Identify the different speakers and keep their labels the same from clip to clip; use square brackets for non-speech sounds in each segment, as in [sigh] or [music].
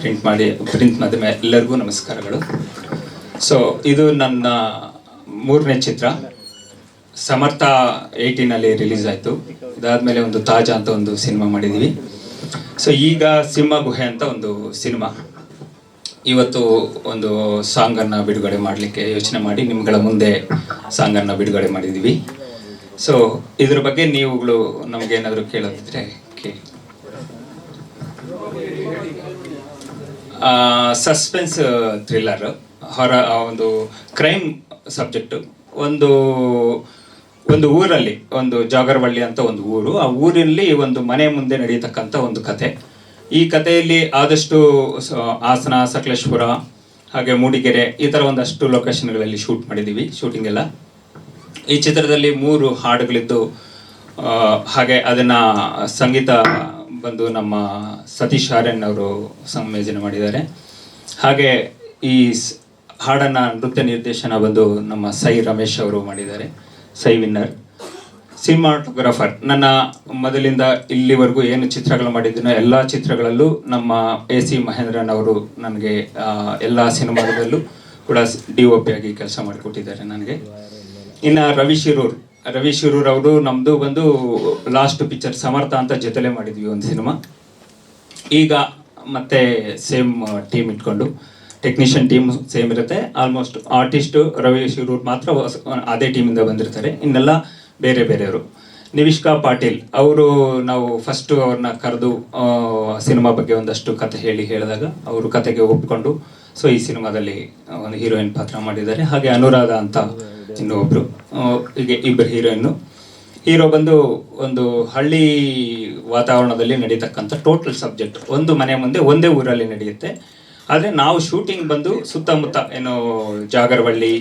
Speaker 1: Print ಮಾಡಿ print ಮಾಧ್ಯಮ ಎಲ್ಲರಿಗೂ ನಮಸ್ಕಾರಗಳು. ಸೊ ಇದು ನನ್ನ ಮೂರನೇ ಚಿತ್ರ. ಸಮರ್ಥ ಏಯ್ಟೀನಲ್ಲಿ ರಿಲೀಸ್ ಆಯಿತು. ಇದಾದಮೇಲೆ ಒಂದು ತಾಜಾ ಅಂತ ಒಂದು ಸಿನಿಮಾ ಮಾಡಿದ್ದೀವಿ ಸೊ ಈಗ ಸಿಂಹ ಗುಹೆ ಅಂತ ಒಂದು ಸಿನಿಮಾ ಇವತ್ತು ಒಂದು ಸಾಂಗನ್ನು ಬಿಡುಗಡೆ ಮಾಡಲಿಕ್ಕೆ ಯೋಚನೆ ಮಾಡಿ, ನಿಮ್ಗಳ ಮುಂದೆ ಸಾಂಗನ್ನು ಬಿಡುಗಡೆ ಮಾಡಿದ್ದೀವಿ ಸೊ ಇದ್ರ ಬಗ್ಗೆ ನೀವುಗಳು ನಮಗೇನಾದರೂ ಕೇಳೋದಿದ್ರೆ ಕೇಳಿ ಸಸ್ಪೆನ್ಸ್ ಥ್ರಿಲ್ಲರ್ ಹೊರ ಒಂದು ಕ್ರೈಮ್ ಸಬ್ಜೆಕ್ಟು ಒಂದು ಒಂದು ಊರಲ್ಲಿ, ಒಂದು ಜಾಗರವಳ್ಳಿ ಅಂತ ಒಂದು ಊರು. ಆ ಊರಲ್ಲಿ ಒಂದು ಮನೆ ಮುಂದೆ ನಡೆಯತಕ್ಕಂಥ ಒಂದು ಕತೆ ಈ ಕಥೆಯಲ್ಲಿ ಆದಷ್ಟು ಹಾಸನ, ಸಕಲೇಶ್ಪುರ, ಹಾಗೆ ಮೂಡಿಗೆರೆ, ಈ ಥರ ಒಂದಷ್ಟು ಲೊಕೇಶನ್ಗಳಲ್ಲಿ ಶೂಟ್ ಮಾಡಿದ್ದೀವಿ ಶೂಟಿಂಗ್ ಎಲ್ಲ. ಈ ಚಿತ್ರದಲ್ಲಿ ಮೂರು ಹಾಡುಗಳಿದ್ದು ಹಾಗೆ ಅದನ್ನು ಸಂಗೀತ ಬಂದು ನಮ್ಮ ಸತೀಶ್ ಆರ್ಯನ್ ಅವರು ಸಂಯೋಜನೆ ಮಾಡಿದ್ದಾರೆ. ಹಾಗೆ ಈ ಹಾಡನ್ನ ನೃತ್ಯ ನಿರ್ದೇಶನ ಬಂದು ನಮ್ಮ ಸೈ ರಮೇಶ್ ಅವರು ಮಾಡಿದ್ದಾರೆ. ಸೈ ವಿನ್ನರ್. ಸಿನಿಮಾಟೋಗ್ರಾಫರ್. ನನ್ನ ಮೊದಲಿಂದ ಇಲ್ಲಿವರೆಗೂ ಏನು ಚಿತ್ರಗಳು ಮಾಡಿದ್ದೀನೋ ಎಲ್ಲ ಚಿತ್ರಗಳಲ್ಲೂ ನಮ್ಮ ಎ ಸಿ ಮಹೇಂದ್ರನ್ ಅವರು ನನಗೆ ಎಲ್ಲ ಸಿನಿಮಾದಲ್ಲೂ ಕೂಡ ಡಿ ಒ ಪಿ ಆಗಿ ಕೆಲಸ ಮಾಡಿಕೊಟ್ಟಿದ್ದಾರೆ ನನಗೆ. ಇನ್ನು ರವಿ ಶಿರೂರ್. ರವಿ ಶಿರೂರ್ ಅವರು ನಮ್ಮದು ಬಂದು ಲಾಸ್ಟ್ ಪಿಕ್ಚರ್ ಸಮರ್ಥ ಅಂತ ಜೊತೆಲೇ ಮಾಡಿದ್ವಿ ಒಂದು ಸಿನಿಮಾ. ಈಗ ಮತ್ತೆ ಸೇಮ್ ಟೀಮ್ ಇಟ್ಕೊಂಡು ಟೆಕ್ನಿಷಿಯನ್ ಟೀಮ್ ಸೇಮ್ ಇರುತ್ತೆ. ಆಲ್ಮೋಸ್ಟ್ ಆರ್ಟಿಸ್ಟ್ ರವಿ ಶಿರೂರ್ ಮಾತ್ರ ಅದೇ ಟೀಮಿಂದ ಬಂದಿರ್ತಾರೆ. ಇನ್ನೆಲ್ಲ ಬೇರೆ ಬೇರೆಯವರು. ನಿವಿಷ್ಕಾ ಪಾಟೀಲ್ ಅವರು ನಾವು ಫಸ್ಟ್ ಅವ್ರನ್ನ ಕರೆದು ಸಿನಿಮಾ ಬಗ್ಗೆ ಒಂದಷ್ಟು ಕತೆ ಹೇಳಿ ಹೇಳಿದಾಗ ಅವರು ಕತೆಗೆ ಒಪ್ಕೊಂಡು, ಸೊ ಈ ಸಿನಿಮಾದಲ್ಲಿ ಒಂದು ಹೀರೋಯಿನ್ ಪಾತ್ರ ಮಾಡಿದ್ದಾರೆ. ಹಾಗೆ ಅನುರಾಧ ಅಂತ ಇನ್ನೊಬ್ರು ಹೀಗೆ ಇಬ್ಬರು ಹೀರೋಯಿನ್ನು. ಹೀರೋ ಬಂದು ಒಂದು ಹಳ್ಳಿ ವಾತಾವರಣದಲ್ಲಿ ನಡೀತಕ್ಕಂಥ ಟೋಟಲ್ ಸಬ್ಜೆಕ್ಟ್ ಒಂದು ಮನೆ ಮುಂದೆ ಒಂದೇ ಊರಲ್ಲಿ ನಡೆಯುತ್ತೆ. ಆದರೆ ನಾವು ಶೂಟಿಂಗ್ ಬಂದು ಸುತ್ತಮುತ್ತ ಏನು ಜಾಗರವಳ್ಳಿ,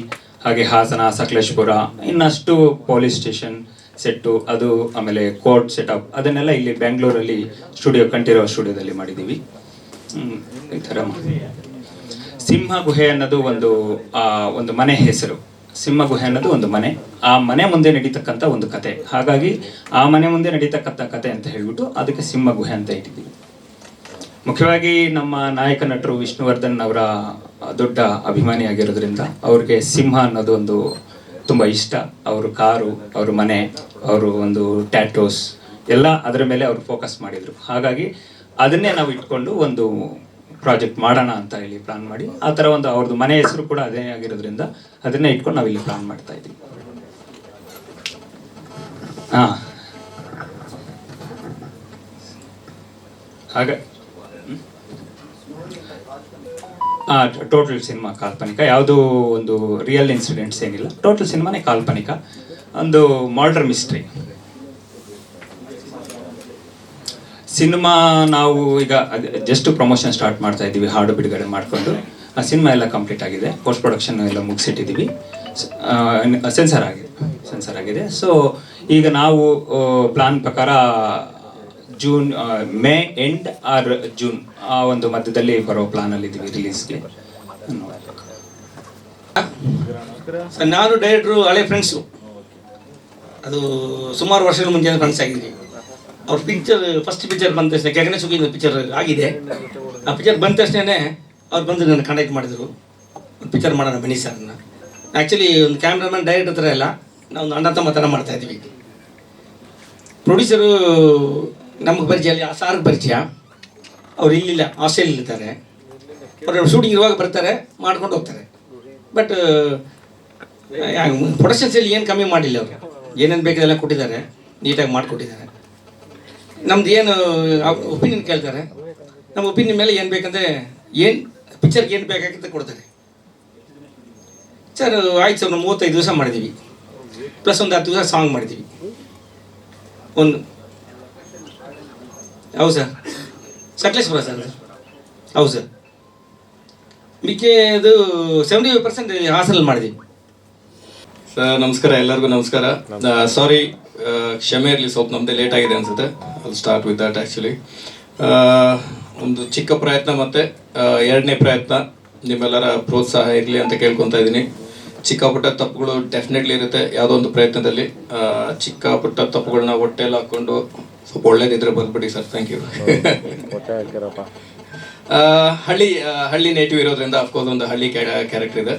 Speaker 1: ಹಾಗೆ ಹಾಸನ, ಸಕಲೇಶ್ಪುರ, ಇನ್ನಷ್ಟು ಪೊಲೀಸ್ ಸ್ಟೇಷನ್ ಸೆಟ್ಟು ಅದು ಆಮೇಲೆ ಕೋರ್ಟ್ ಸೆಟಪ್ ಅದನ್ನೆಲ್ಲ ಇಲ್ಲಿ ಬೆಂಗಳೂರಲ್ಲಿ ಸ್ಟುಡಿಯೋ ಕಂಠೀರವ ಸ್ಟುಡಿಯೋದಲ್ಲಿ ಮಾಡಿದ್ದೀವಿ ಈ ಥರ ಸಿಂಹ ಗುಹೆ ಅನ್ನೋದು ಒಂದು ಒಂದು ಮನೆ ಹೆಸರು. ಸಿಂಹ ಗುಹೆ ಅನ್ನೋದು ಒಂದು ಮನೆ. ಆ ಮನೆ ಮುಂದೆ ನಡೀತಕ್ಕಂಥ ಒಂದು ಕತೆ. ಹಾಗಾಗಿ ಆ ಮನೆ ಮುಂದೆ ನಡೀತಕ್ಕಂಥ ಕತೆ ಅಂತ ಹೇಳ್ಬಿಟ್ಟು ಅದಕ್ಕೆ ಸಿಂಹ ಗುಹೆ ಅಂತ ಇಟ್ಟಿದ್ದೀವಿ. ಮುಖ್ಯವಾಗಿ ನಮ್ಮ ನಾಯಕ ನಟರು ವಿಷ್ಣುವರ್ಧನ್ ಅವರ ದೊಡ್ಡ ಅಭಿಮಾನಿಯಾಗಿರೋದ್ರಿಂದ ಅವ್ರಿಗೆ ಸಿಂಹ ಅನ್ನೋದು ಒಂದು ತುಂಬ ಇಷ್ಟ. ಅವ್ರ ಕಾರು, ಅವ್ರ ಮನೆ, ಅವರು ಒಂದು ಟ್ಯಾಟೋಸ್ ಎಲ್ಲ ಅದರ ಮೇಲೆ ಅವರು ಫೋಕಸ್ ಮಾಡಿದರು. ಹಾಗಾಗಿ ಅದನ್ನೇ ನಾವು ಇಟ್ಕೊಂಡು ಒಂದು ಪ್ರಾಜೆಕ್ಟ್ ಮಾಡೋಣ ಅಂತ ಹೇಳಿ ಪ್ಲಾನ್ ಮಾಡಿ, ಆ ಥರ ಒಂದು ಅವ್ರದ್ದು ಮನೆ ಹೆಸರು ಕೂಡ ಅದೇ ಆಗಿರೋದ್ರಿಂದ ಅದನ್ನೇ ಇಟ್ಕೊಂಡು ನಾವು ಇಲ್ಲಿ ಪ್ಲಾನ್ ಮಾಡ್ತಾ ಇದ್ದೀವಿ. ಹಾಂ. ಹಾಗೆ. ಹಾಂ ಟೋಟಲ್ ಸಿನಿಮಾ ಕಾಲ್ಪನಿಕ. ಯಾವುದು ಒಂದು ರಿಯಲ್ ಇನ್ಸಿಡೆಂಟ್ಸ್ ಏನಿಲ್ಲ. ಟೋಟಲ್ ಸಿನಿಮಾನೇ ಕಾಲ್ಪನಿಕ. ಒಂದು ಮಾಡ್ರನ್ ಮಿಸ್ಟ್ರಿ ಸಿನಿಮಾ ನಾವು ಈಗ ಜಸ್ಟ್ ಪ್ರಮೋಷನ್ ಸ್ಟಾರ್ಟ್ ಮಾಡ್ತಾ ಇದ್ದೀವಿ, ಹಾಡು ಬಿಡುಗಡೆ ಮಾಡಿಕೊಂಡು. ಆ ಸಿನಿಮಾ ಎಲ್ಲ ಕಂಪ್ಲೀಟ್ ಆಗಿದೆ. ಪೋಸ್ಟ್ ಪ್ರೊಡಕ್ಷನ್ ಎಲ್ಲ ಮುಗಿಸಿಟ್ಟಿದ್ದೀವಿ. ಸೆನ್ಸರ್ ಆಗಿದೆ ಸೆನ್ಸರ್ ಆಗಿದೆ. ಸೊ ಈಗ ನಾವು ಪ್ಲಾನ್ ಪ್ರಕಾರ June May end or June ಆ ಒಂದು ಮಧ್ಯದಲ್ಲಿ ಬರೋ ಪ್ಲಾನಲ್ಲಿ ಇದ್ದೀವಿ ರಿಲೀಸ್ಗೆ
Speaker 2: ನಾನು ಡೈರೆಕ್ಟ್ರು ಹಳೆ ಫ್ರೆಂಡ್ಸು ಅದು ಸುಮಾರು ವರ್ಷಗಳ ಮುಂಚೆ ಫ್ರೆಂಡ್ಸ್ ಆಗಿದ್ವಿ ಅವ್ರ ಪಿಕ್ಚರ್ ಫಸ್ಟ್ ಪಿಕ್ಚರ್ ಬಂದ ತಕ್ಷಣ, ಗಗನ ಸುಗಿನ ಪಿಕ್ಚರ್ ಆಗಿದೆ. ಆ ಪಿಕ್ಚರ್ ಬಂದ ತಕ್ಷಣನೇ ಅವ್ರು ಬಂದು ನನ್ನ ಕಂಡಕ್ಟ್ ಮಾಡಿದರು. ಒಂದು ಪಿಕ್ಚರ್ ಮಾಡೋಣ ಬನ್ನಿ ಸರ್ ಆ್ಯಕ್ಚುಲಿ ಒಂದು ಕ್ಯಾಮ್ರಾಮನ್ ಡೈರೆಕ್ಟರ್ ಥರ ಎಲ್ಲ ನಾವು ಒಂದು ಅಣ್ಣ ತಮ್ಮ ಥರ ಮಾಡ್ತಾ ಇದ್ವಿ. ಪ್ರೊಡ್ಯೂಸರು ನಮಗೆ ಪರಿಚಯ ಅಲ್ಲಿ ಆ ಸಾರ್ಗೆ ಪರಿಚಯ. ಅವ್ರು ಇಲ್ಲಿಲ್ಲ ಇರ್ತಾರೆ. ಅವ್ರು ಶೂಟಿಂಗ್ ಇರುವಾಗ ಬರ್ತಾರೆ, ಮಾಡ್ಕೊಂಡು ಹೋಗ್ತಾರೆ. ಬಟ್ ಪ್ರೊಡಕ್ಷನ್ಸಲ್ಲಿ ಏನು ಕಮ್ಮಿ ಮಾಡಿಲ್ಲ ಅವರು. ಏನೇನು ಬೇಕಿದೆಲ್ಲ ಕೊಟ್ಟಿದ್ದಾರೆ, ನೀಟಾಗಿ ಮಾಡಿಕೊಟ್ಟಿದ್ದಾರೆ. ನಮ್ದು ಏನು ಒಪಿನಿಯನ್ ಕೇಳ್ತಾರೆ. ನಮ್ಮ ಒಪಿನಿಯನ್ ಮೇಲೆ ಏನು ಬೇಕಂದ್ರೆ ಏನು ಪಿಕ್ಚರ್ಗೆ ಏನು ಬೇಕಾಗಿತ್ತು ಕೊಡ್ತಾರೆ. ಸರ್, ಆಯ್ತು ಸರ್, ನಾವು ಮೂವತ್ತೈದು ದಿವಸ ಮಾಡಿದ್ದೀವಿ ಪ್ಲಸ್ ಒಂದು ಹತ್ತು ದಿವಸ ಸಾಂಗ್ ಮಾಡಿದ್ದೀವಿ ಒಂದು, ಹೌದು ಸರ್. ಸಕಲೇಶ್ಪುರ ಸರ್ ಹೌದು ಸರ್. ಮಿಕ್ಕಿದು ಸೆವೆಂಟಿ ಫೈವ್ ಪರ್ಸೆಂಟ್ ಹಾಸನಲ್ಲಿ ಮಾಡಿದ್ದೀವಿ
Speaker 3: ಸರ್, ನಮಸ್ಕಾರ, ಎಲ್ಲರಿಗೂ ನಮಸ್ಕಾರ. ಸಾರಿ ಕ್ಷಮೆ ಇರಲಿ ಸ್ವಲ್ಪ ನಮ್ಮದೇ ಲೇಟ್ ಆಗಿದೆ ಅನ್ಸುತ್ತೆ. ಅಲ್ಲಿ ಸ್ಟಾರ್ಟ್ ವಿತ್ ದಟ್ ಆ್ಯಕ್ಚುಲಿ ಒಂದು ಚಿಕ್ಕ ಪ್ರಯತ್ನ ಮತ್ತು ಎರಡನೇ ಪ್ರಯತ್ನ. ನಿಮ್ಮೆಲ್ಲರ ಪ್ರೋತ್ಸಾಹ ಇರಲಿ ಅಂತ ಕೇಳ್ಕೊತಾ ಇದ್ದೀನಿ. ಚಿಕ್ಕ ಪುಟ್ಟ ತಪ್ಪುಗಳು ಡೆಫಿನೆಟ್ಲಿ ಇರುತ್ತೆ ಯಾವುದೋ ಒಂದು ಪ್ರಯತ್ನದಲ್ಲಿ. ಚಿಕ್ಕ ಪುಟ್ಟ ತಪ್ಪುಗಳನ್ನ ಹೊಟ್ಟೆಲ್ಲ ಹಾಕ್ಕೊಂಡು ಸ್ವಲ್ಪ ಒಳ್ಳೇದಿದ್ರೆ ಬಂದ್ಬಿಡಿ ಸರ್. ಥ್ಯಾಂಕ್ ಯು ಹಳ್ಳಿ ಹಳ್ಳಿ ನೇಟಿವ್ ಇರೋದ್ರಿಂದ ಅಫ್ಕೋರ್ಸ್ ಒಂದು ಹಳ್ಳಿ ಕ್ಯಾರೆಕ್ಟರ್ ಇದೆ.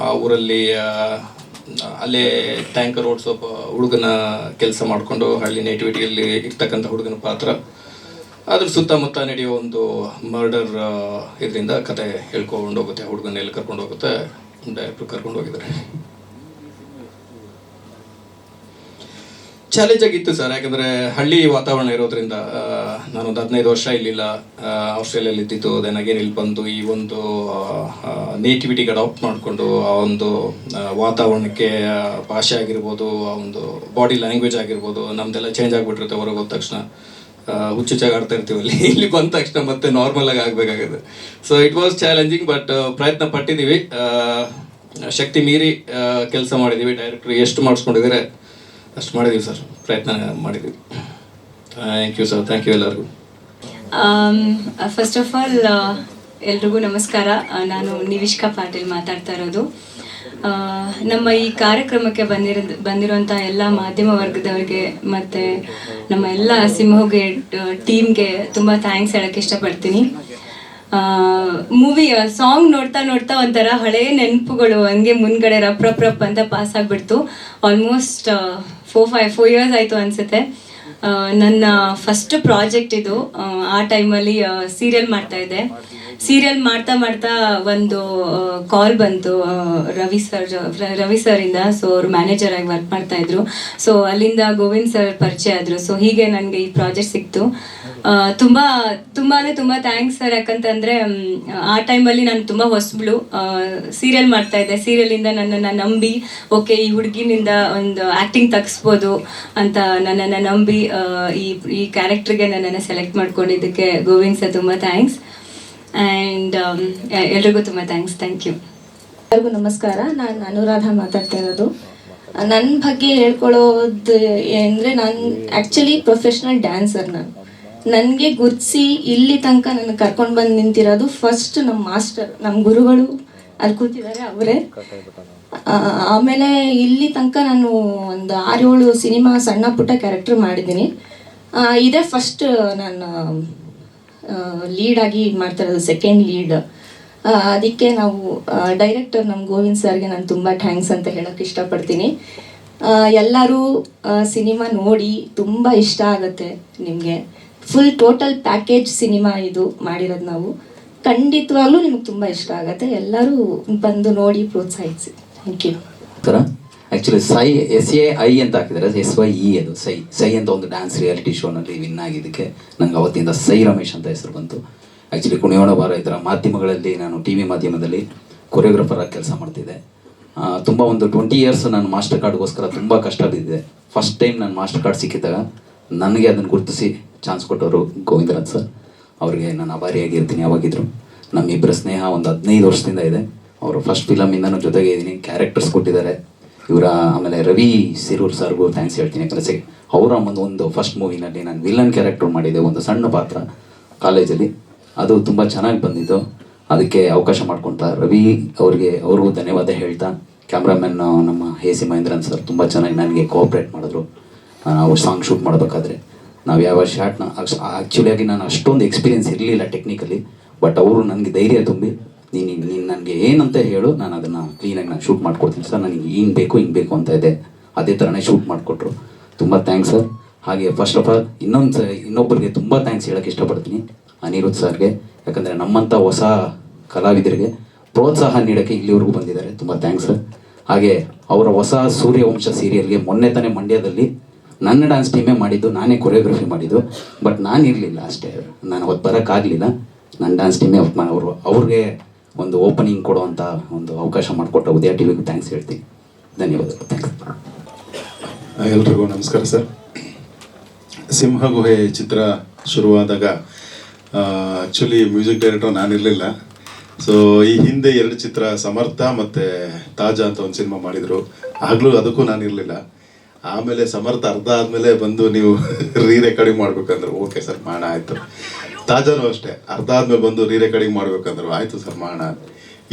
Speaker 3: ಆ, ಊರಲ್ಲಿ ಅಲ್ಲೇ ಟ್ಯಾಂಕರ್ ಓಡಿಸೋ ಹುಡುಗನ ಕೆಲಸ ಮಾಡಿಕೊಂಡು ಹಳ್ಳಿ ನೇಟಿವಿಟಿಯಲ್ಲಿ ಇರ್ತಕ್ಕಂಥ ಹುಡುಗನ ಪಾತ್ರ. ಅದ್ರ ಸುತ್ತಮುತ್ತ ನಡೆಯೋ ಒಂದು ಮರ್ಡರ್ ಇದರಿಂದ ಕತೆ ಹೇಳ್ಕೊಂಡು ಹೋಗುತ್ತೆ ಆ ಹುಡುಗನ ಎಲ್ಲಿ ಕರ್ಕೊಂಡು ಹೋಗುತ್ತೆ ಡೈರೆಕ್ಟ್ರು ಕರ್ಕೊಂಡು ಹೋಗಿದ್ದಾರೆ. ಚಾಲೆಂಜ್ ಆಗಿತ್ತು ಸರ್ ಯಾಕಂದ್ರೆ ಹಳ್ಳಿ ವಾತಾವರಣ ಇರೋದ್ರಿಂದ ನಾನೊಂದು ಹದಿನೈದು ವರ್ಷ ಇಲ್ಲಿಲ್ಲ. ಆಸ್ಟ್ರೇಲಿಯಲ್ಲಿ ಇದ್ದಿತ್ತು ದೆನ್ ಅಗೇನ್ ಇಲ್ಲಿ ಬಂದು ಈ ಒಂದು ನೇಟಿವಿಟಿಗೆ ಅಡಾಪ್ಟ್ ಮಾಡಿಕೊಂಡು ಆ ಒಂದು ವಾತಾವರಣಕ್ಕೆ ಭಾಷೆ ಆಗಿರ್ಬೋದು, ಆ ಒಂದು ಬಾಡಿ ಲ್ಯಾಂಗ್ವೇಜ್ ಆಗಿರ್ಬೋದು, ನಮ್ದೆಲ್ಲ ಚೇಂಜ್ ಆಗಿಬಿಟ್ಟಿರುತ್ತೆ ಹೊರಗೆ ಹೋದ ತಕ್ಷಣ. ಹುಚ್ಚುಚ್ಚಾಗಿ ಆಡ್ತಾ ಇರ್ತೀವಿ ಅಲ್ಲಿ. [laughs] ಇಲ್ಲಿ ಬಂದ ತಕ್ಷಣ ಮತ್ತೆ ನಾರ್ಮಲ್ ಆಗಿ ಆಗಬೇಕಾಗುತ್ತೆ. So it was challenging but ಪ್ರಯತ್ನ ಪಟ್ಟಿದ್ದೀವಿ. ಶಕ್ತಿ ಮೀರಿ ಕೆಲಸ ಮಾಡಿದ್ದೀವಿ. ಡೈರೆಕ್ಟ್ರು ಎಷ್ಟು ಮಾಡಿಸ್ಕೊಂಡಿದ್ದಾರೆ ಅಷ್ಟು ಮಾಡಿದ್ದೀವಿ ಸರ್. ಪ್ರಯತ್ನ ಮಾಡಿದ್ದೀವಿ thank you sir thank you ಎಲ್ಲರಿಗೂ.
Speaker 4: ಫಸ್ಟ್ ಆಫ್ ಆಲ್ ಎಲ್ರಿಗೂ ನಮಸ್ಕಾರ. ನಾನು ನಿವಿಷ್ಕಾ ಪಾಟೀಲ್ ಮಾತಾಡ್ತಾ ಇರೋದು. ನಮ್ಮ ಈ ಕಾರ್ಯಕ್ರಮಕ್ಕೆ ಬಂದಿರೋ ಬಂದಿರುವಂತಹ ಎಲ್ಲ ಮಾಧ್ಯಮ ವರ್ಗದವರಿಗೆ ಮತ್ತು ನಮ್ಮ ಎಲ್ಲ ಸಿಂಹಗೆ ಟೀಮ್ಗೆ ತುಂಬ ಥ್ಯಾಂಕ್ಸ್ ಹೇಳೋಕ್ಕೆ ಇಷ್ಟಪಡ್ತೀನಿ. ಮೂವಿ ಸಾಂಗ್ ನೋಡ್ತಾ ನೋಡ್ತಾ ಒಂಥರ ಹಳೆ ನೆನಪುಗಳು ಹಂಗೆ ಮುನ್ಗಡೆ ರಪ್ ರಪ್ ರಪ್ ಅಂತ ಪಾಸ್ ಆಗಿಬಿಡ್ತು. Almost four five four years ಆಯಿತು ಅನಿಸುತ್ತೆ. ನನ್ನ ಫಸ್ಟ್ ಪ್ರಾಜೆಕ್ಟ್ ಇದು. ಆ, ಟೈಮಲ್ಲಿ ಸೀರಿಯಲ್ ಮಾಡ್ತಾ ಇದ್ದೆ. ಸೀರಿಯಲ್ ಮಾಡ್ತಾ ಮಾಡ್ತಾ ಒಂದು ಕಾಲ್ ಬಂತು ರವಿ ಸರ್ ರವಿ ಸರಿಂದ ಸೊ ಅವ್ರು ಮ್ಯಾನೇಜರ್ ಆಗಿ ವರ್ಕ್ ಮಾಡ್ತಾ ಇದ್ರು. ಸೊ ಅಲ್ಲಿಂದ ಗೋವಿಂದ್ ಸರ್ ಪರಿಚಯ ಆದ್ರು. ಸೊ ಹೀಗೆ ನನಗೆ ಈ ಪ್ರಾಜೆಕ್ಟ್ ಸಿಕ್ತು. ತುಂಬಾ ತುಂಬಾ ತುಂಬಾ ಥ್ಯಾಂಕ್ಸ್ ಸರ್ ಯಾಕಂತಂದ್ರೆ ಆ ಟೈಮಲ್ಲಿ ನಾನು ತುಂಬಾ ಹೊಸಬ್ಳು. ಸೀರಿಯಲ್ ಮಾಡ್ತಾ ಇದ್ದೆ. ಸೀರಿಯಲಿಂದ ನನ್ನನ್ನು ನಂಬಿ ಓಕೆ ಈ ಹುಡುಗಿನಿಂದ ಒಂದು ಆ್ಯಕ್ಟಿಂಗ್ ತಗ್ಸ್ಬೋದು ಅಂತ ನನ್ನನ್ನು ನಂಬಿ ಈ ಈ ಕ್ಯಾರೆಕ್ಟರ್ಗೆ ನನ್ನನ್ನು ಸೆಲೆಕ್ಟ್ ಮಾಡ್ಕೊಂಡಿದ್ದಕ್ಕೆ ಗೋವಿಂದ್ ಸರ್ ತುಂಬಾ ಥ್ಯಾಂಕ್ಸ್ ಆ್ಯಂಡ್ ಎಲ್ರಿಗೂ ತುಂಬ ಥ್ಯಾಂಕ್ಸ್ ಥ್ಯಾಂಕ್ ಯು
Speaker 5: ಎಲ್ಲರಿಗೂ ನಮಸ್ಕಾರ. ನಾನು ಅನುರಾಧ ಮಾತಾಡ್ತಾ ಇರೋದು. ನನ್ನ ಬಗ್ಗೆ ಹೇಳ್ಕೊಳ್ಳೋದು ಅಂದರೆ ನಾನು ಆ್ಯಕ್ಚುಲಿ ಪ್ರೊಫೆಷ್ನಲ್ ಡ್ಯಾನ್ಸರ್ ನಾನು. ನನಗೆ ಗುರ್ತಿಸಿ ಇಲ್ಲಿ ತನಕ ನನ್ನ ಕರ್ಕೊಂಡು ಬಂದು ನಿಂತಿರೋದು ಫಸ್ಟ್ ನಮ್ಮ ಮಾಸ್ಟರ್ ನಮ್ಮ ಗುರುಗಳು ಅಲ್ಲಿ ಕೂತಿದ್ದಾರೆ ಅವರೇ. ಆಮೇಲೆ ಇಲ್ಲಿ ತನಕ ನಾನು ಒಂದು ಆರು ಏಳು ಸಿನಿಮಾ ಸಣ್ಣ ಪುಟ್ಟ ಕ್ಯಾರೆಕ್ಟರ್ ಮಾಡಿದ್ದೀನಿ. ಇದೇ ಫಸ್ಟ್ ನಾನು ಲೀಡ್ ಆಗಿ ಮಾಡ್ತಾ ಇರೋದು ಸೆಕೆಂಡ್ ಲೀಡ್ ಅದಕ್ಕೆ ನಾವು ಡೈರೆಕ್ಟರ್ ನಮ್ಮ ಗೋವಿಂದ್ ಸರ್ಗೆ ನಾನು ತುಂಬ ಥ್ಯಾಂಕ್ಸ್ ಅಂತ ಹೇಳೋಕ್ಕೆ ಇಷ್ಟಪಡ್ತೀನಿ. ಎಲ್ಲರೂ ಸಿನಿಮಾ ನೋಡಿ ತುಂಬ ಇಷ್ಟ ಆಗುತ್ತೆ ನಿಮಗೆ. ಫುಲ್ ಟೋಟಲ್ ಪ್ಯಾಕೇಜ್ ಸಿನಿಮಾ ಇದು ಮಾಡಿರೋದು ನಾವು. ಖಂಡಿತವಾಗ್ಲೂ ನಿಮ್ಗೆ ತುಂಬ ಇಷ್ಟ ಆಗುತ್ತೆ. ಎಲ್ಲರೂ ಬಂದು ನೋಡಿ ಪ್ರೋತ್ಸಾಹಿಸಿ. Thank you
Speaker 6: actually Sai S A I ಅಂತ ಹಾಕಿದ್ದಾರೆ. ಎಸ್ ವೈ ಇ ಅದು. ಸೈ ಸೈ ಅಂತ ಒಂದು ಡ್ಯಾನ್ಸ್ ರಿಯಾಲಿಟಿ ಶೋನಲ್ಲಿ ವಿನ್ ಆಗಿದ್ದಕ್ಕೆ ನಂಗೆ ಅವತ್ತಿಂದ ಸೈ ರಮೇಶ್ ಅಂತ ಹೆಸರು ಬಂತು. ಆ್ಯಕ್ಚುಲಿ ಕುಣಿಯೋಣ ಬಾರ ಇದರ ಮಾಧ್ಯಮಗಳಲ್ಲಿ ನಾನು ಟಿ ವಿ ಮಾಧ್ಯಮದಲ್ಲಿ ಕೊರಿಯೋಗ್ರಫರ್ ಆಗಿ ಕೆಲಸ ಮಾಡ್ತಿದ್ದೆ. ತುಂಬ ಒಂದು ಟ್ವೆಂಟಿ ಇಯರ್ಸ್ ನಾನು ಮಾಸ್ಟರ್ ಕಾರ್ಡ್ಗೋಸ್ಕರ ತುಂಬ ಕಷ್ಟ ಬಿದ್ದಿದೆ ಫಸ್ಟ್ ಟೈಮ್ ನಾನು ಮಾಸ್ಟರ್ ಕಾರ್ಡ್ ಸಿಕ್ಕಿದಾಗ ನನಗೆ ಅದನ್ನು ಗುರುತಿಸಿ ಚಾನ್ಸ್ ಕೊಟ್ಟವರು ಗೋವಿಂದರಾಜ್ ಸರ್. ಅವರಿಗೆ ನಾನು ಅಭಾರಿಯಾಗಿರ್ತೀನಿ ಯಾವಾಗಿದ್ರು. ನಮ್ಮಿಬ್ಬರ ಸ್ನೇಹ ಒಂದು ಹದಿನೈದು ವರ್ಷದಿಂದ ಇದೆ. ಅವರು ಫಸ್ಟ್ ಫಿಲಮಿಂದನೂ ಜೊತೆಗೆ ಇದ್ದೀನಿ ಕ್ಯಾರೆಕ್ಟರ್ಸ್ ಕೊಟ್ಟಿದ್ದಾರೆ. ಇವರ ಆಮೇಲೆ ರವಿ ಸಿರೂರ್ ಸರ್ಗೂ ಥ್ಯಾಂಕ್ಸ್ ಹೇಳ್ತೀನಿ. ಯಾಕಂದರೆ ಅವರ ಒಂದು ಒಂದು ಫಸ್ಟ್ ಮೂವಿನಲ್ಲಿ ನಾನು ವಿಲನ್ ಕ್ಯಾರೆಕ್ಟರ್ ಮಾಡಿದ್ದೆ ಒಂದು ಸಣ್ಣ ಪಾತ್ರ ಕಾಲೇಜಲ್ಲಿ. ಅದು ತುಂಬ ಚೆನ್ನಾಗಿ ಬಂದಿದ್ದು. ಅದಕ್ಕೆ ಅವಕಾಶ ಮಾಡ್ಕೊಂತ ರವಿ ಅವ್ರಿಗೆ ಅವ್ರಿಗೂ ಧನ್ಯವಾದ ಹೇಳ್ತಾ. ಕ್ಯಾಮ್ರಾಮನ್ ನಮ್ಮ ಎ ಸಿ ಮಹೇಂದ್ರನ್ ಸರ್ ತುಂಬ ಚೆನ್ನಾಗಿ ನನಗೆ ಕೋಆಪ್ರೇಟ್ ಮಾಡಿದ್ರು. ನಾವು ಸಾಂಗ್ ಶೂಟ್ ಮಾಡಬೇಕಾದ್ರೆ. ನಾವು ಯಾವ ಶಾರ್ಟ್ನ ಆ್ಯಕ್ಚುಲಿಯಾಗಿ ನಾನು ಅಷ್ಟೊಂದು ಎಕ್ಸ್ಪೀರಿಯನ್ಸ್ ಇರಲಿಲ್ಲ ಟೆಕ್ನಿಕಲಿ ಬಟ್ ಅವರು ನನಗೆ ಧೈರ್ಯ ತುಂಬಿ ನೀನು ನೀನು ನನಗೆ ಏನಂತ ಹೇಳು, ನಾನು ಅದನ್ನು ಕ್ಲೀನಾಗಿ ನಾನು ಶೂಟ್ ಮಾಡ್ಕೊಡ್ತೀನಿ. ಸರ್, ನನಗೆ ಹಿಂಗೆ ಬೇಕು ಹಿಂಗೆ ಬೇಕು ಅಂತ ಇದೆ. ಅದೇ ಥರನೇ ಶೂಟ್ ಮಾಡಿಕೊಟ್ರು. ತುಂಬ ಥ್ಯಾಂಕ್ಸ್ ಸರ್ ಹಾಗೆ ಫಸ್ಟ್ ಆಫ್ ಆಲ್ ಇನ್ನೊಂದು ಸ ಇನ್ನೊಬ್ಬರಿಗೆ ತುಂಬ ಥ್ಯಾಂಕ್ಸ್ ಹೇಳೋಕ್ಕೆ ಇಷ್ಟಪಡ್ತೀನಿ, ಅನಿರುದ್ಧ್ ಸರ್ಗೆ. ಯಾಕಂದರೆ ನಮ್ಮಂಥ ಹೊಸ ಕಲಾವಿದರಿಗೆ ಪ್ರೋತ್ಸಾಹ ನೀಡೋಕ್ಕೆ ಇಲ್ಲಿವರೆಗೂ ಬಂದಿದ್ದಾರೆ. ತುಂಬ ಥ್ಯಾಂಕ್ಸ್ ಸರ್ ಹಾಗೆ ಅವರ ಹೊಸ ಸೂರ್ಯವಂಶ ಸೀರಿಯಲ್ಗೆ ಮೊನ್ನೆ ತಾನೇ ಮಂಡ್ಯದಲ್ಲಿ ನನ್ನ ಡ್ಯಾನ್ಸ್ ಟೀಮೇ ಮಾಡಿದ್ದು, ನಾನೇ ಕೊರಿಯೋಗ್ರಫಿ ಮಾಡಿದ್ದು. ಬಟ್ ನಾನು ಇರಲಿಲ್ಲ ಅಷ್ಟೇ. ನಾನು ಅವತ್ತು ಬರೋಕ್ಕಾಗಲಿಲ್ಲ ನನ್ನ ಡ್ಯಾನ್ಸ್ ಟೀಮೇ ಮಾ- ಅವರು ಅವ್ರಿಗೆ ಒಂದು ಓಪನಿಂಗ್ ಕೊಡುವಂತ ಒಂದು ಅವಕಾಶ ಮಾಡಿಕೊಟ್ಟ ಉದಯ ಟಿವಿಗೂ ಥ್ಯಾಂಕ್ಸ್ ಹೇಳ್ತೀನಿ. ಧನ್ಯವಾದಗಳು. ಥ್ಯಾಂಕ್ಸ್
Speaker 7: ಎಲ್ರಿಗೂ ನಮಸ್ಕಾರ ಸರ್. ಸಿಂಹ ಗುಹೆ ಚಿತ್ರ ಶುರುವಾದಾಗ ಆ್ಯಕ್ಚುಲಿ ಮ್ಯೂಸಿಕ್ ಡೈರೆಕ್ಟರ್ ನಾನಿರಲಿಲ್ಲ ಸೊ ಈ ಹಿಂದೆ ಎರಡು ಚಿತ್ರ ಸಮರ್ಥ ಮತ್ತು ತಾಜಾ ಅಂತ ಒಂದು ಸಿನಿಮಾ ಮಾಡಿದರು. ಆಗಲೂ ಅದಕ್ಕೂ ನಾನಿರಲಿಲ್ಲ ಆಮೇಲೆ ಸಮರ್ಥ ಅರ್ಧ ಆದಮೇಲೆ ಬಂದು ನೀವು ರೀ ರೆಕಾರ್ಡಿಂಗ್ ಮಾಡ್ಬೇಕಂದ್ರೆ. ಓಕೆ ಸರ್, ಮಾಡೋಣ ಆಯಿತು. ತಾಜಾನು ಅಷ್ಟೇ. ಅರ್ಧ ಆದ್ಮೇಲೆ ಬಂದು ರೀ ರೆಕಾರ್ಡಿಂಗ್ ಮಾಡ್ಬೇಕಂದ್ರು. ಆಯಿತು ಸರ್, ಮಾಡೋಣ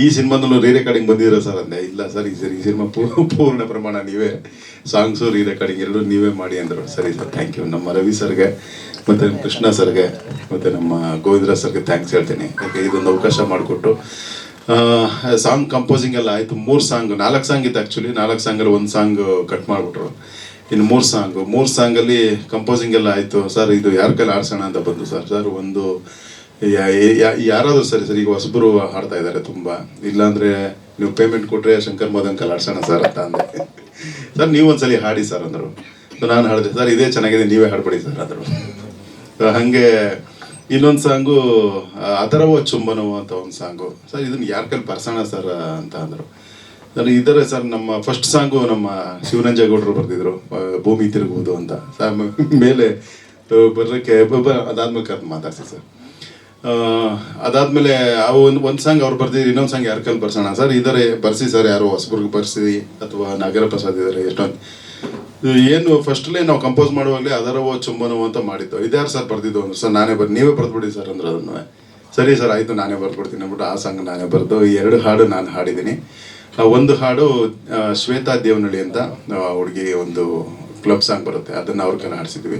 Speaker 7: ಈ ಸಿನಿಮಾದಲ್ಲೂ ರೀ ರೆಕಾರ್ಡಿಂಗ್ ಬಂದಿರೋ ಸರ್ ಅಂದೆ. ಇಲ್ಲ ಸರ್, ಈ ಸರಿ ಈ ಸಿನಿಮಾ ಪೂರ್ಣ ಪೂರ್ಣ ಪ್ರಮಾಣ ನೀವೇ. ಸಾಂಗ್ಸು ರೀ ರೆಕಾರ್ಡಿಂಗ್ ಎರಡೂ ನೀವೇ ಮಾಡಿ ಅಂದರು. ಸರಿ ಸರ್ ಥ್ಯಾಂಕ್ ಯು ನಮ್ಮ ರವಿ ಸರ್ಗೆ, ಮತ್ತು ಕೃಷ್ಣ ಸರ್ಗೆ, ಮತ್ತು ನಮ್ಮ ಗೋವಿಂದರಾಜ್ ಸರ್ಗೆ ಥ್ಯಾಂಕ್ಸ್ ಹೇಳ್ತೀನಿ. ಯಾಕೆ, ಇದೊಂದು ಅವಕಾಶ ಮಾಡಿಕೊಟ್ಟು ಸಾಂಗ್ ಕಂಪೋಸಿಂಗ್ ಎಲ್ಲ ಆಯಿತು. ಮೂರು ಸಾಂಗ್ ನಾಲ್ಕು ಸಾಂಗ್ ಇತ್ತು ಆ್ಯಕ್ಚುಲಿ ನಾಲ್ಕು ಸಾಂಗಲ್ಲಿ ಒಂದು ಸಾಂಗ್ ಕಟ್ ಮಾಡಿಬಿಟ್ರು. ಇನ್ನು ಮೂರು ಸಾಂಗು ಮೂರು ಸಾಂಗಲ್ಲಿ ಕಂಪೋಸಿಂಗ್ ಎಲ್ಲ ಆಯಿತು. ಸರ್ ಇದು ಯಾರ ಕೈಲಿ ಆಡ್ಸೋಣ ಅಂತ ಬಂದು ಸರ್ ಸರ್ ಒಂದು ಯಾರಾದರೂ ಸರಿ, ಸರ್, ಈಗ ಹೊಸಬರು ಹಾಡ್ತಾ ಇದ್ದಾರೆ ತುಂಬ. ಇಲ್ಲಾಂದರೆ ನೀವು ಪೇಮೆಂಟ್ ಕೊಟ್ಟರೆ ಶಂಕರ್ ಮೋದನ್ ಆಡ್ಸೋಣ ಸರ್ ಅಂತ ಅಂದೆ. ಸರ್ ನೀವು ಒಂದ್ಸಲಿ ಹಾಡಿ ಸರ್ ಅಂದರು. ನಾನು ಹಾಡಿದೆ ಸರ್ ಇದೇ ಚೆನ್ನಾಗಿದೆ, ನೀವೇ ಹಾಡ್ಬಿಡಿ ಸರ್ ಅಂದರು. ಹಾಗೆ ಇನ್ನೊಂದು ಸಾಂಗು ಅದರವೋ ಚುಂಬನವೋ ಅಂತ ಒಂದು ಸಾಂಗು ಸರ್ ಇದನ್ನ ಯಾರ ಕೈಲಿ ಬರ್ಸೋಣ ಸರ್ ಅಂತ ಅಂದರು. ನಾನು ಇದ್ದಾರೆ ಸರ್ ನಮ್ಮ ಫಸ್ಟ್ ಸಾಂಗು ನಮ್ಮ ಶಿವರಂಜೇಗೌಡರು ಬರೆದಿದ್ರು ಭೂಮಿ ತಿರುಗುವುದು ಅಂತ. ಮೇಲೆ ಬರೋಕ್ಕೆ ಅದಾದ್ಮೇಲೆ ಕರೆದು ಮಾತಾಡ್ತೀವಿ ಸರ್. ಆ, ಅದಾದ್ಮೇಲೆ ಅವು ಒಂದು ಒಂದು ಸಾಂಗ್ ಅವ್ರು ಬರ್ದಿದ್ರು ಇನ್ನೊಂದು ಸಾಂಗ್ ಯಾರು ಕೈಲಿ ಬರ್ಸೋಣ? ಸರ್ ಇದ್ದಾರೆ ಬರ್ಸಿ ಸರ್ ಯಾರು ಹೊಸಬ್ರಿಗೆ ಬರ್ಸಿ ಅಥವಾ ನಾಗರ ಪ್ರಸಾದ್ ಇದ್ದಾರೆ ಎಷ್ಟೊಂದು. ಏನು ಫಸ್ಟ್ಲೇ ನಾವು ಕಂಪೋಸ್ ಮಾಡುವಾಗಲೇ ಅದರವೋ ಚುಂಬನವೋ ಅಂತ ಮಾಡಿದ್ದು. ಇದ್ಯಾರು ಸರ್ ಬರ್ದಿದ್ದು ಅಂದ್ರೆ? ಸರ್ ನಾನೇ ಬರ್ ನೀವೇ ಬರೆದ್ಬಿಡಿ ಸರ್ ಅಂದ್ರೆ ಅದನ್ನು. ಸರಿ ಸರ್ ಆಯಿತು ನಾನೇ ಬರ್ದ್ಬಿಡ್ತೀನಿ ಅಂದ್ಬಿಟ್ಟು ಆ ಸಾಂಗ್ ನಾನೇ ಬರೆದು ಎರಡು ಹಾಡು ನಾನು ಹಾಡಿದ್ದೀನಿ. ಆ, ಒಂದು ಹಾಡು ಶ್ವೇತಾ ದೇವನಹಳ್ಳಿ ಅಂತ ಹುಡುಗಿ ಒಂದು ಕ್ಲಬ್ ಸಾಂಗ್ ಬರುತ್ತೆ. ಅದನ್ನು ಅವ್ರ ಕೈಲಿ ಹಾಡಿಸಿದ್ವಿ.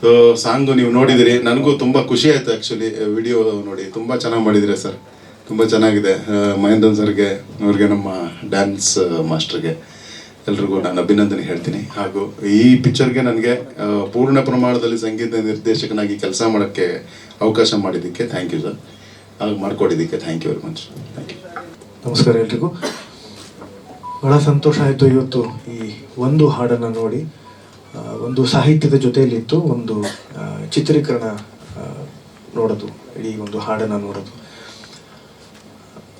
Speaker 7: ಸೊ ಸಾಂಗು ನೀವು ನೋಡಿದಿರಿ. ನನಗೂ ತುಂಬ ಖುಷಿ ಆಯ್ತು ಆ್ಯಕ್ಚುಲಿ ವಿಡಿಯೋ ನೋಡಿ. ತುಂಬ ಚೆನ್ನಾಗಿ ಮಾಡಿದಿರಿ ಸರ್. ತುಂಬ ಚೆನ್ನಾಗಿದೆ. ಮಹೇಂದ್ರನ್ ಸರ್ಗೆ, ಅವ್ರಿಗೆ ನಮ್ಮ ಡ್ಯಾನ್ಸ್ ಮಾಸ್ಟರ್ಗೆ ಎಲ್ರಿಗೂ ನಾನು ಅಭಿನಂದನೆ ಹೇಳ್ತೀನಿ. ಹಾಗೂ ಈ ಪಿಕ್ಚರ್ಗೆ ನನಗೆ ಪೂರ್ಣ ಪ್ರಮಾಣದಲ್ಲಿ ಸಂಗೀತ ನಿರ್ದೇಶಕನಾಗಿ ಕೆಲಸ ಮಾಡೋಕ್ಕೆ ಅವಕಾಶ ಮಾಡಿದ್ದಕ್ಕೆ ಥ್ಯಾಂಕ್ ಯು ಸರ್. ಹಾಗೆ ಮಾಡ್ಕೊಡಿದ್ದಕ್ಕೆ thank you very much thank you
Speaker 8: ನಮಸ್ಕಾರ ಎಲ್ರಿಗೂ. ಬಹಳ ಸಂತೋಷ ಆಯಿತು ಇವತ್ತು ಈ ಒಂದು ಹಾಡನ್ನು ನೋಡಿ. ಒಂದು ಸಾಹಿತ್ಯದ ಜೊತೆಯಲ್ಲಿತ್ತು ಒಂದು ಚಿತ್ರೀಕರಣ ನೋಡೋದು, ಇಡೀ ಒಂದು ಹಾಡನ್ನು ನೋಡೋದು.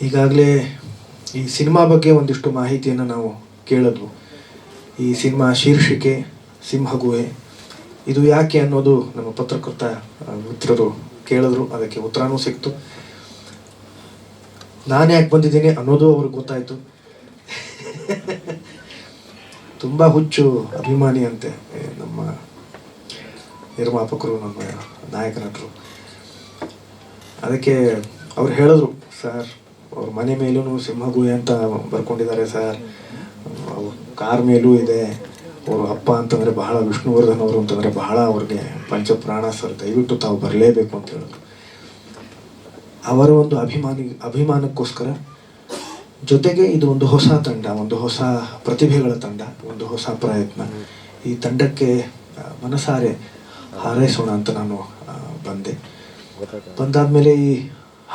Speaker 8: ಈಗಾಗಲೇ ಈ ಸಿನಿಮಾ ಬಗ್ಗೆ ಒಂದಿಷ್ಟು ಮಾಹಿತಿಯನ್ನು ನಾವು ಕೇಳಿದ್ವು. ಈ ಸಿನಿಮಾ ಶೀರ್ಷಿಕೆ ಸಿಂಹಗುವೆ ಇದು ಯಾಕೆ ಅನ್ನೋದು ನಮ್ಮ ಪತ್ರಕರ್ತ ಮಿತ್ರರು ಕೇಳಿದ್ರು. ಅದಕ್ಕೆ ಉತ್ತರನೂ ಸಿಕ್ತು. ನಾನು ಯಾಕೆ ಬಂದಿದ್ದೀನಿ ಅನ್ನೋದು ಅವ್ರಿಗೆ ಗೊತ್ತಾಯ್ತು. ತುಂಬ ಹುಚ್ಚು ಅಭಿಮಾನಿ ಅಂತೆ ನಮ್ಮ ನಿರ್ಮಾಪಕರು, ನಮ್ಮ ನಾಯಕ ನಟರು ಅದಕ್ಕೆ ಅವ್ರು ಹೇಳಿದ್ರು, ಸರ್, ಅವ್ರ ಮನೆ ಮೇಲೂ ಸಿಂಹಗುಹೆ ಅಂತ ಬರ್ಕೊಂಡಿದ್ದಾರೆ ಸರ್. ಅವ್ರ ಕಾರ್ ಮೇಲೂ ಇದೆ. ಅವರು ಅಪ್ಪ ಅಂತಂದರೆ ಬಹಳ ವಿಷ್ಣುವರ್ಧನ್ ಅವರು ಅಂತಂದರೆ ಬಹಳ ಅವ್ರಿಗೆ ಪಂಚಪ್ರಾಣ ಸರ್. ದಯವಿಟ್ಟು ತಾವು ಬರಲೇಬೇಕು ಅಂತ ಹೇಳಿದ್ರು. ಅವರ ಒಂದು ಅಭಿಮಾನಿ, ಅಭಿಮಾನಕ್ಕೋಸ್ಕರ ಜೊತೆಗೆ ಇದು ಒಂದು ಹೊಸ ತಂಡ, ಒಂದು ಹೊಸ ಪ್ರತಿಭೆಗಳ ತಂಡ, ಒಂದು ಹೊಸ ಪ್ರಯತ್ನ. ಈ ತಂಡಕ್ಕೆ ಮನಸಾರೆ ಹಾರೈಸೋಣ ಅಂತ ನಾನು ಬಂದೆ ಬಂದೆ. ಬಂದಾದ್ಮೇಲೆ ಈ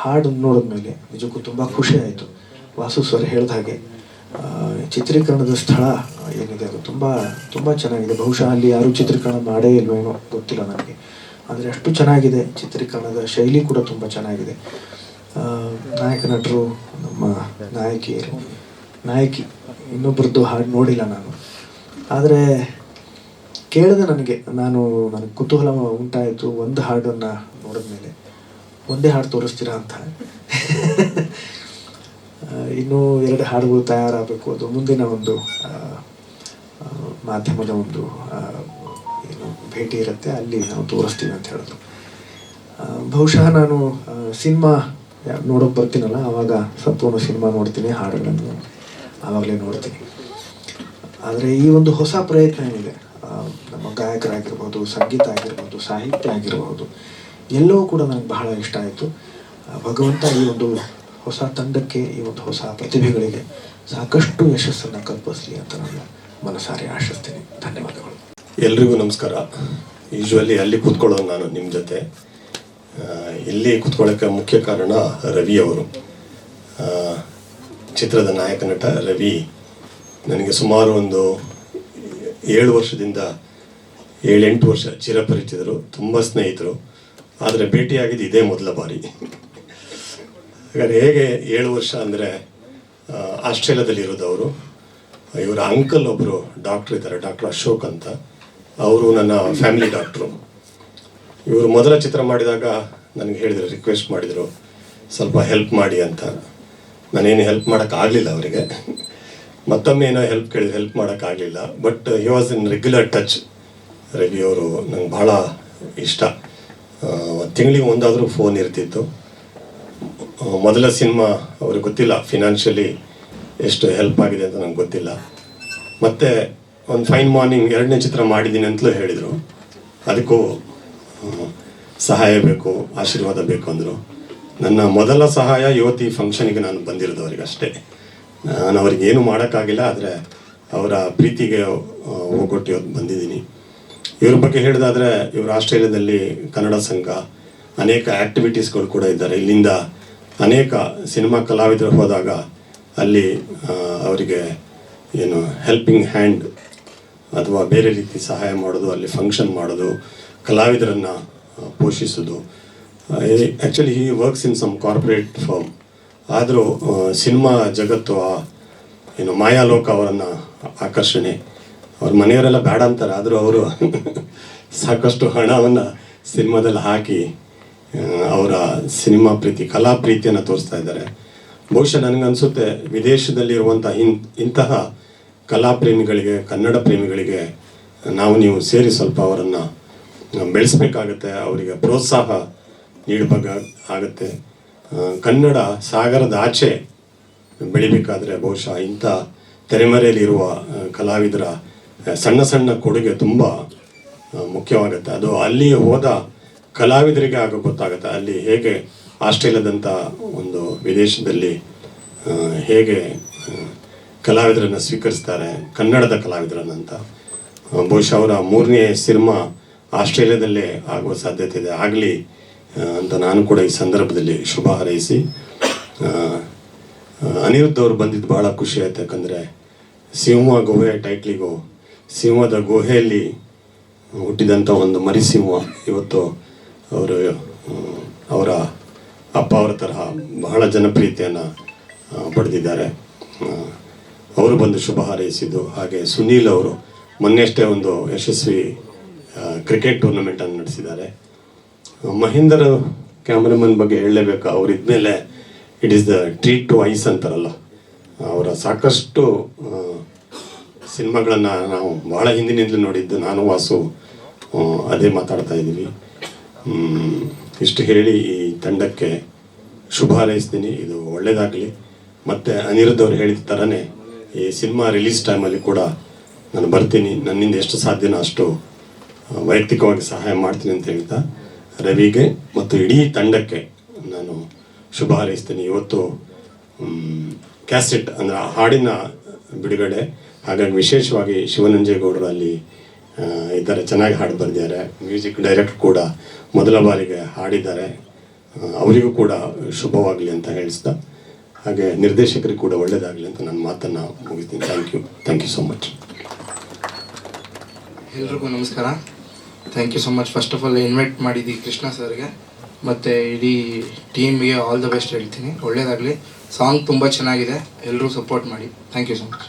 Speaker 8: ಹಾಡು ನೋಡಿದ್ಮೇಲೆ ನಿಜಕ್ಕೂ ತುಂಬ ಖುಷಿ ಆಯಿತು. ವಾಸು ಸರ್ ಹೇಳಿದ ಹಾಗೆ ಚಿತ್ರೀಕರಣದ ಸ್ಥಳ ಏನಿದೆ ಅದು ತುಂಬ ತುಂಬ ಚೆನ್ನಾಗಿದೆ. ಬಹುಶಃ ಅಲ್ಲಿ ಯಾರೂ ಚಿತ್ರೀಕರಣ ಮಾಡೇ ಇಲ್ವೇನೋ ಗೊತ್ತಿಲ್ಲ ನನಗೆ ಆದರೆ ಅಷ್ಟು ಚೆನ್ನಾಗಿದೆ ಚಿತ್ರೀಕರಣದ ಶೈಲಿ ಕೂಡ ತುಂಬ ಚೆನ್ನಾಗಿದೆ. ನಾಯಕ ನಟರು, ನಮ್ಮ ನಾಯಕಿಯರು, ನಾಯಕಿ ಇನ್ನೊಬ್ಬರದ್ದು ಹಾಡು ನೋಡಿಲ್ಲ ನಾನು. ಆದರೆ ಕೇಳಿದೆ ನನಗೆ, ನಾನು ನನಗೆ ಕುತೂಹಲ ಉಂಟಾಯಿತು, ಒಂದು ಹಾಡನ್ನು ನೋಡಿದ್ಮೇಲೆ ಒಂದೇ ಹಾಡು ತೋರಿಸ್ತೀರಾ ಅಂತ. ಇನ್ನೂ ಎರಡು ಹಾಡುಗಳು ತಯಾರಾಗಬೇಕು, ಅದು ಮುಂದಿನ ಒಂದು ಮಾಧ್ಯಮದ ಒಂದು ಭೇಟಿ ಇರುತ್ತೆ, ಅಲ್ಲಿ ನಾವು ತೋರಿಸ್ತೀವಿ ಅಂತ ಹೇಳಿದ್ರು ಬಹುಶಃ ನಾನು ಸಿನಿಮಾ ನೋಡೋಕೆ ಬರ್ತೀನಲ್ಲ, ಆವಾಗ ಸಂಪೂರ್ಣ ಸಿನಿಮಾ ನೋಡ್ತೀನಿ ಹಾಡುಗಳನ್ನು ಆವಾಗಲೇ ನೋಡ್ತೀನಿ. ಆದರೆ ಈ ಒಂದು ಹೊಸ ಪ್ರಯತ್ನ ಏನಿದೆ? ನಮ್ಮ ಗಾಯಕರಾಗಿರ್ಬೋದು, ಸಂಗೀತ ಆಗಿರ್ಬೋದು, ಸಾಹಿತ್ಯ ಆಗಿರ್ಬೋದು, ಎಲ್ಲವೂ ಕೂಡ ನನಗೆ ಬಹಳ ಇಷ್ಟ ಆಯಿತು. ಭಗವಂತ ಈ ಒಂದು ಹೊಸ ತಂಡಕ್ಕೆ, ಈ ಒಂದು ಹೊಸ ಪ್ರತಿಭೆಗಳಿಗೆ ಸಾಕಷ್ಟು ಯಶಸ್ಸನ್ನು ಕಲ್ಪಿಸಲಿ ಅಂತ ನಾನು ಮನಸಾರೆ ಆಶಿಸ್ತೀನಿ. ಧನ್ಯವಾದಗಳು.
Speaker 9: ಎಲ್ರಿಗೂ ನಮಸ್ಕಾರ. ಯೂಶ್ವಲಿ ಅಲ್ಲಿ ಕೂತ್ಕೊಳ್ಳೋದು ನಾನು ನಿಮ್ಮ ಜೊತೆ. ಇಲ್ಲಿ ಕೂತ್ಕೊಳ್ಳೋಕ್ಕೆ ಮುಖ್ಯ ಕಾರಣ ರವಿ ಅವರು. ಚಿತ್ರದ ನಾಯಕ ನಟ ರವಿ ನನಗೆ ಸುಮಾರು ಒಂದು ಏಳು ವರ್ಷದಿಂದ ಏಳೆಂಟು ವರ್ಷ ಚಿರಪರಿಚಿತರು, ತುಂಬ ಸ್ನೇಹಿತರು. ಆದರೆ ಭೇಟಿಯಾಗಿದ್ದು ಇದೇ ಮೊದಲ ಬಾರಿ. ಹಾಗಾದ್ರೆ ಹೇಗೆ ಏಳು ವರ್ಷ ಅಂದರೆ ಆಸ್ಟ್ರೇಲಿಯಾದಲ್ಲಿ ಅವರು. ಇವರ ಅಂಕಲ್ ಒಬ್ಬರು ಡಾಕ್ಟ್ರ್ ಇದ್ದಾರೆ ಡಾಕ್ಟರ್ ಅಶೋಕ್ ಅಂತ. ಅವರು ನನ್ನ ಫ್ಯಾಮಿಲಿ ಡಾಕ್ಟ್ರು ಇವರು ಮೊದಲ ಚಿತ್ರ ಮಾಡಿದಾಗ ನನಗೆ ಹೇಳಿದರು ರಿಕ್ವೆಸ್ಟ್ ಮಾಡಿದರು, ಸ್ವಲ್ಪ ಹೆಲ್ಪ್ ಮಾಡಿ ಅಂತ. ನಾನೇನು ಹೆಲ್ಪ್ ಮಾಡೋಕ್ಕಾಗಲಿಲ್ಲ ಅವರಿಗೆ. ಮತ್ತೊಮ್ಮೆ ಏನೋ ಹೆಲ್ಪ್ ಕೇಳಿ ಹೆಲ್ಪ್ ಮಾಡೋಕ್ಕಾಗಲಿಲ್ಲ but he was in regular touch Ravi ಅವರು ನಂಗೆ ಭಾಳ ಇಷ್ಟ. ತಿಂಗಳಿಗೆ ಒಂದಾದರೂ ಫೋನ್ ಇರ್ತಿತ್ತು. ಮೊದಲ ಸಿನಿಮಾ ಅವ್ರಿಗೆ ಗೊತ್ತಿಲ್ಲ ಫಿನಾನ್ಷಿಯಲಿ ಎಷ್ಟು ಹೆಲ್ಪ್ ಆಗಿದೆ ಅಂತ ನಂಗೆ ಗೊತ್ತಿಲ್ಲ. ಮತ್ತು ಒಂದು ಫೈನ್ ಮಾರ್ನಿಂಗ್ ಎರಡನೇ ಚಿತ್ರ ಮಾಡಿದ್ದೀನಿ ಅಂತಲೂ ಹೇಳಿದರು. ಅದಕ್ಕೂ ಸಹಾಯ ಬೇಕು, ಆಶೀರ್ವಾದ ಬೇಕು ಅಂದರು. ನನ್ನ ಮೊದಲ ಸಹಾಯ ಯುವತಿ ಫಂಕ್ಷನಿಗೆ ನಾನು ಬಂದಿರೋದು ಅವರಿಗಷ್ಟೇ ನಾನು ಅವ್ರಿಗೆ ಏನು ಮಾಡೋಕ್ಕಾಗಿಲ್ಲ, ಆದರೆ ಅವರ ಪ್ರೀತಿಗೆ ಹೋಗೊಟ್ಟಿ ಬಂದಿದ್ದೀನಿ. ಇವ್ರ ಬಗ್ಗೆ ಹೇಳಿದಾದರೆ, ಇವರು ಆಸ್ಟ್ರೇಲಿಯಾದಲ್ಲಿ ಕನ್ನಡ ಸಂಘ, ಅನೇಕ ಆ್ಯಕ್ಟಿವಿಟೀಸ್ಗಳು ಕೂಡ ಇದ್ದಾರೆ. ಇಲ್ಲಿಂದ ಅನೇಕ ಸಿನಿಮಾ ಕಲಾವಿದರು ಹೋದಾಗ ಅಲ್ಲಿ ಅವರಿಗೆ ಏನು ಹೆಲ್ಪಿಂಗ್ ಹ್ಯಾಂಡ್ ಅಥವಾ ಬೇರೆ ರೀತಿ ಸಹಾಯ ಮಾಡೋದು, ಅಲ್ಲಿ ಫಂಕ್ಷನ್ ಮಾಡೋದು, ಕಲಾವಿದರನ್ನು ಪೋಷಿಸೋದು. Actually he works in some corporate firm ಆದರೂ ಸಿನಿಮಾ ಜಗತ್ತು, ಆ, ಏನು ಮಾಯಾಲೋಕ ಅವರನ್ನು ಆಕರ್ಷಣೆ. ಅವ್ರ ಮನೆಯವರೆಲ್ಲ ಬೇಡ ಅಂತಾರೆ, ಆದರೂ ಅವರು [laughs] ಸಾಕಷ್ಟು ಹಣವನ್ನು ಸಿನಿಮಾದಲ್ಲಿ ಹಾಕಿ ಅವರ ಸಿನಿಮಾ ಪ್ರೀತಿ, ಕಲಾ ಪ್ರೀತಿಯನ್ನು ತೋರಿಸ್ತಾ ಇದ್ದಾರೆ. ಬಹುಶಃ ನನಗನ್ಸುತ್ತೆ ವಿದೇಶದಲ್ಲಿರುವಂಥ ಇಂತಹ ಕಲಾ ಪ್ರೇಮಿಗಳಿಗೆ, ಕನ್ನಡ ಪ್ರೇಮಿಗಳಿಗೆ ನಾವು ನೀವು ಸೇರಿ ಸ್ವಲ್ಪ ಅವರನ್ನು ಬೆಳೆಸಬೇಕಾಗತ್ತೆ, ಅವರಿಗೆ ಪ್ರೋತ್ಸಾಹ ನೀಡಬೇಕ ಆಗುತ್ತೆ. ಕನ್ನಡ ಸಾಗರದ ಆಚೆ ಬೆಳಿಬೇಕಾದ್ರೆ ಬಹುಶಃ ಇಂಥ ತೆರೆಮರೆಯಲ್ಲಿರುವ ಕಲಾವಿದರ ಸಣ್ಣ ಸಣ್ಣ ಕೊಡುಗೆ ತುಂಬ ಮುಖ್ಯವಾಗುತ್ತೆ. ಅದು ಅಲ್ಲಿ ಹೋದ ಕಲಾವಿದರಿಗೆ ಆಗ ಗೊತ್ತಾಗುತ್ತೆ. ಅಲ್ಲಿ ಹೇಗೆ ಆಸ್ಟ್ರೇಲಿಯಾದಂಥ ಒಂದು ವಿದೇಶದಲ್ಲಿ ಹೇಗೆ ಕಲಾವಿದರನ್ನು ಸ್ವೀಕರಿಸ್ತಾರೆ, ಕನ್ನಡದ ಕಲಾವಿದರನ್ನಂತ. ಬಹುಶಃ ಅವರ ಮೂರನೇ ಸಿನಿಮಾ ಆಸ್ಟ್ರೇಲಿಯಾದಲ್ಲೇ ಆಗುವ ಸಾಧ್ಯತೆ ಇದೆ. ಆಗಲಿ ಅಂತ ನಾನು ಕೂಡ ಈ ಸಂದರ್ಭದಲ್ಲಿ ಶುಭ ಹಾರೈಸಿ. ಅನಿರುದ್ಧ ಅವರು ಬಂದಿದ್ದು ಭಾಳ ಖುಷಿ ಆಯ್ತು. ಯಾಕಂದರೆ, ಸಿಂಹ ಗುಹೆ ಟೈಟ್ಲಿಗೂ, ಸಿಂಹದ ಗುಹೆಯಲ್ಲಿ ಹುಟ್ಟಿದಂಥ ಒಂದು ಮರಿಸಿಂಹ ಇವತ್ತು ಅವರು ಅವರ ಅಪ್ಪ ಅವರ ತರಹ ಬಹಳ ಜನಪ್ರಿಯತೆಯನ್ನು ಪಡೆದಿದ್ದಾರೆ. ಅವರು ಬಂದು ಶುಭ ಹಾರೈಸಿದ್ದು. ಹಾಗೆ ಸುನೀಲ್ ಅವರು ಮೊನ್ನೆಷ್ಟೇ ಒಂದು ಯಶಸ್ವಿ ಕ್ರಿಕೆಟ್ ಟೂರ್ನಮೆಂಟನ್ನು ನಡೆಸಿದ್ದಾರೆ. ಮಹೇಂದರ್ ಕ್ಯಾಮ್ರಾಮನ್ ಬಗ್ಗೆ ಹೇಳಲೇಬೇಕು. ಅವ್ರು ಇದ್ಮೇಲೆ it is the treat to eyes ಅಂತಾರಲ್ಲ, ಅವರ ಸಾಕಷ್ಟು ಸಿನಿಮಾಗಳನ್ನು ನಾವು ಭಾಳ ಹಿಂದಿನಿಂದಲೂ ನೋಡಿದ್ದು. ನಾನು, ವಾಸು ಅದೇ ಮಾತಾಡ್ತಾ ಇದ್ದೀವಿ. ಇಷ್ಟು ಹೇಳಿ ಈ ತಂಡಕ್ಕೆ ಶುಭ ಹಾರೈಸ್ತೀನಿ. ಇದು ಒಳ್ಳೆಯದಾಗಲಿ ಮತ್ತು ಅನಿರುದ್ಧ ಅವ್ರು ಹೇಳಿದ ಥರನೇ ಈ ಸಿನಿಮಾ ರಿಲೀಸ್ ಟೈಮಲ್ಲಿ ಕೂಡ ನಾನು ಬರ್ತೀನಿ. ನನ್ನಿಂದ ಎಷ್ಟು ಸಾಧ್ಯನೋ ಅಷ್ಟು ವೈಯಕ್ತಿಕವಾಗಿ ಸಹಾಯ ಮಾಡ್ತೀನಿ ಅಂತ ಹೇಳ್ತಾ, ರವಿಗೆ ಮತ್ತು ಇಡೀ ತಂಡಕ್ಕೆ ನಾನು ಶುಭ ಹಾರೈಸ್ತೀನಿ. ಇವತ್ತು ಕ್ಯಾಸೆಟ್ ಅಂದರೆ ಹಾಡಿನ ಬಿಡುಗಡೆ, ಹಾಗಾಗಿ ವಿಶೇಷವಾಗಿ ಶಿವನಂಜೇಗೌಡರು ಅಲ್ಲಿ ಇದ್ದಾರೆ. ಚೆನ್ನಾಗಿ ಹಾಡು ಬರೆದಿದ್ದಾರೆ. ಮ್ಯೂಸಿಕ್ ಡೈರೆಕ್ಟರ್ ಕೂಡ ಮೊದಲ ಬಾರಿಗೆ ಹಾಡಿದ್ದಾರೆ. ಅವರಿಗೂ ಕೂಡ ಶುಭವಾಗಲಿ ಅಂತ ಹೇಳಿಸ್ತಾ ಹಾಗೆ ನಿರ್ದೇಶಕರಿಗೆ ಕೂಡ ಒಳ್ಳೆಯದಾಗಲಿ ಅಂತ ನನ್ನ ಮಾತನ್ನು ಮುಗಿಸ್ತೀನಿ. Thank you thank you so much
Speaker 10: ಎಲ್ರಿಗೂ ನಮಸ್ಕಾರ. Thank you so much first of all invite ಮಾಡಿದ್ದೀವಿ ಕೃಷ್ಣ ಸರ್ಗೆ. ಮತ್ತು ಇಡೀ ಟೀಮ್ಗೆ ಆಲ್ ದ ಬೆಸ್ಟ್ ಹೇಳ್ತೀನಿ. ಒಳ್ಳೆಯದಾಗಲಿ ಸಾಂಗ್ ತುಂಬ ಚೆನ್ನಾಗಿದೆ. ಎಲ್ಲರೂ ಸಪೋರ್ಟ್ ಮಾಡಿ. Thank you so much